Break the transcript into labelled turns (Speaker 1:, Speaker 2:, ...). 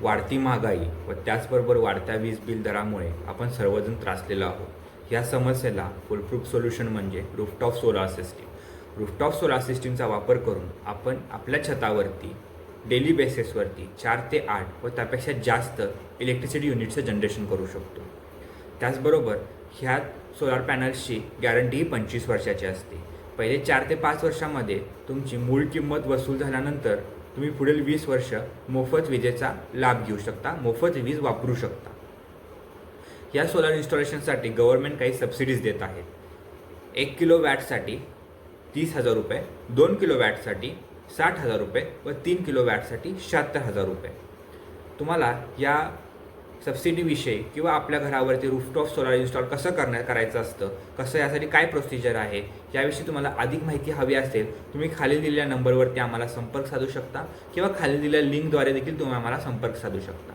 Speaker 1: वाढती महागाई व त्याचबरोबर वाढत्या वीज बिल दरामुळे आपण सर्वजण त्रासलेलो आहोत. या समस्येला फुलप्रूफ सोल्युशन म्हणजे rooftop solar system rooftop solar सिस्टीमचा वापर करून आपण आपल्या छतावरती डेली बेसिसवरती चार ते आठ व त्यापेक्षा जास्त इलेक्ट्रिसिटी युनिटचं जनरेशन करू शकतो. त्याचबरोबर ह्या सोलार पॅनल्सची गॅरंटी ही पंचवीस वर्षाची असते. पहिले चार ते पाच वर्षामध्ये तुमची मूळ किंमत वसूल झाल्यानंतर तुम्ही पुढील वीस वर्ष मोफत विजेचा लाभ घेऊ शकता मोफत वीज वापरू शकता. या सोलार इन्स्टॉलेशनसाठी गव्हर्नमेंट काही सबसिडीज देत आहेत. एक किलो वॅटसाठी तीस हजार रुपये दोन किलो वॅटसाठी साठ हजार रुपये व तीन किलो वॅटसाठी शहात्तर हजार रुपये. तुम्हाला या सबसिडीविषयी किंवा आपल्या घरावरती रूफटॉप सोलार इन्स्टॉल कसं करण्या करायचं असतं? कसं यासाठी काय प्रोसिजर आहे? याविषयी तुम्हाला अधिक माहिती हवी असेल तुम्ही खाली दिलेल्या नंबरवरती आम्हाला संपर्क साधू शकता किंवा खाली दिलेल्या लिंकद्वारे देखील तुम्ही आम्हाला संपर्क साधू शकता.